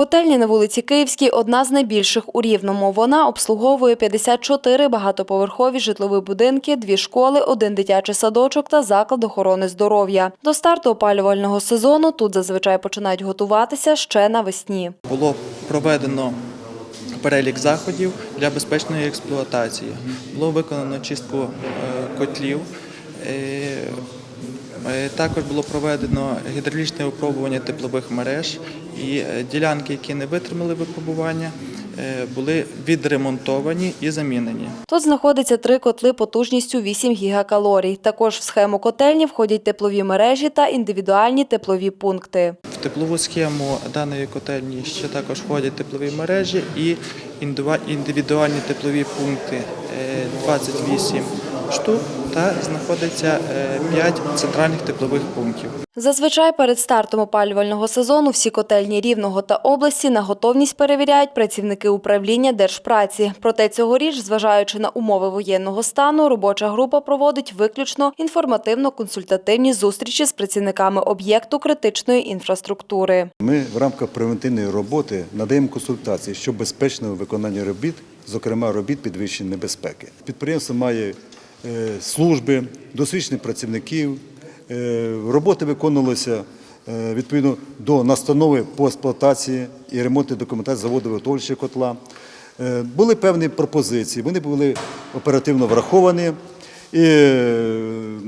Котельня на вулиці Київській одна з найбільших у Рівному. Вона обслуговує 54 багатоповерхові житлові будинки, дві школи, один дитячий садочок та заклад охорони здоров'я. До старту опалювального сезону тут зазвичай починають готуватися ще навесні. було проведено перелік заходів для безпечної експлуатації. Було виконано чистку е, котлів. Е, Також було проведено гідравлічне випробування теплових мереж і е, ділянки, які не витримали випробування, е, були відремонтовані і замінені. Тут знаходиться три котли потужністю 8 гігакалорій. Також в схему котельні входять теплові мережі та індивідуальні теплові пункти. В теплову схему даної котельні ще також входять теплові мережі і індивідуальні теплові пункти е, 28 штук та знаходиться 5 центральних теплових пунктів. Зазвичай перед стартом опалювального сезону всі котельні Рівного та області на готовність перевіряють працівники управління Держпраці. Проте цьогоріч, зважаючи на умови воєнного стану, робоча група проводить виключно інформативно-консультативні зустрічі з працівниками об'єкту критичної інфраструктури. Ми в рамках превентивної роботи надаємо консультації щодо безпечного виконання робіт, зокрема робіт підвищення небезпеки. Підприємство має е, служби, досвідчених працівників. Е, Роботи виконувалися е, відповідно до настанови по експлуатації і ремонтної документації заводу виготовлювача котла. Були певні пропозиції, вони були оперативно враховані. І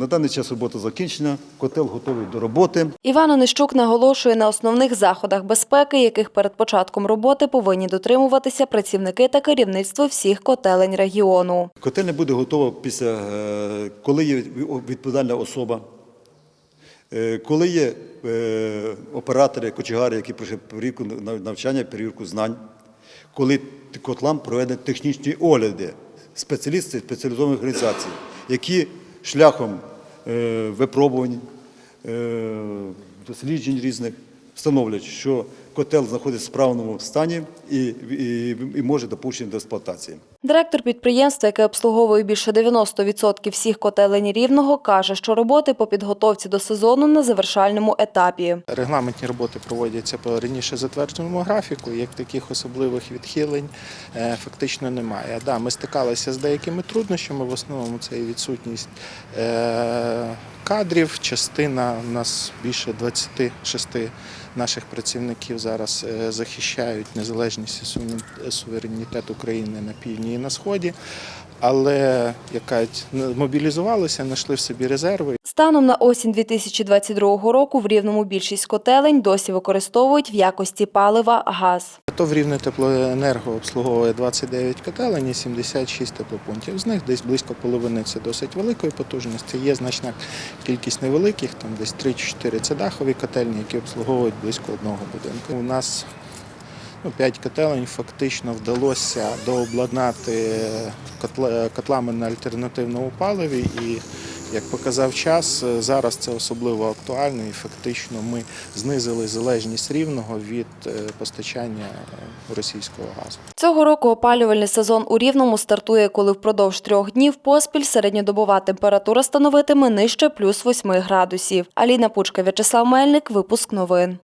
на даний час робота закінчена, котел готовий до роботи. Іван Онищук наголошує на основних заходах безпеки, яких перед початком роботи повинні дотримуватися працівники та керівництво всіх котелень регіону. Котельня буде готова після, е, коли є відповідальна особа, е, коли є е, оператори, кочегари, які пройшли перевірку навчання, перевірку знань, коли котлам проведені технічні огляди, спеціалісти спеціалізованих організацій, які шляхом випробувань, е, досліджень різних встановлюють, що котел знаходиться в справному стані і, і, і може допущений до експлуатації. Директор підприємства, яке обслуговує більше 90% всіх котелень Рівного, каже, що роботи по підготовці до сезону на завершальному етапі. Регламентні роботи проводяться по раніше затвердженому графіку. Як таких особливих відхилень е, фактично немає. Да, ми стикалися з деякими труднощами. В основному це і відсутність е, кадрів. Частина у нас більше 26 наших працівників зараз е, захищають незалежність і суверен- суверенітет України на півдні на сході. Але яка мобілізувалися, знайшли в собі резерви Станом на осінь 2022 року в Рівному більшість котелень досі використовують в якості палива газ. То в Рівне теплоенерго обслуговує 29 котелень і 76 теплопунктів. З них десь близько половини це досить великої потужності. Є значна кількість невеликих, там десь 3-4 це дахові котельні, які обслуговують близько одного будинку. У нас ну, 5 котелень фактично вдалося дообладнати котлами на альтернативному паливі. І як показав час, зараз це особливо актуально і фактично ми знизили залежність рівного від е, постачання російського газу. Цього року опалювальний сезон у Рівному стартує, коли впродовж трьох днів поспіль середньодобова температура становитиме нижче плюс 8 градусів. Аліна Пучка, В'ячеслав Мельник, випуск новин.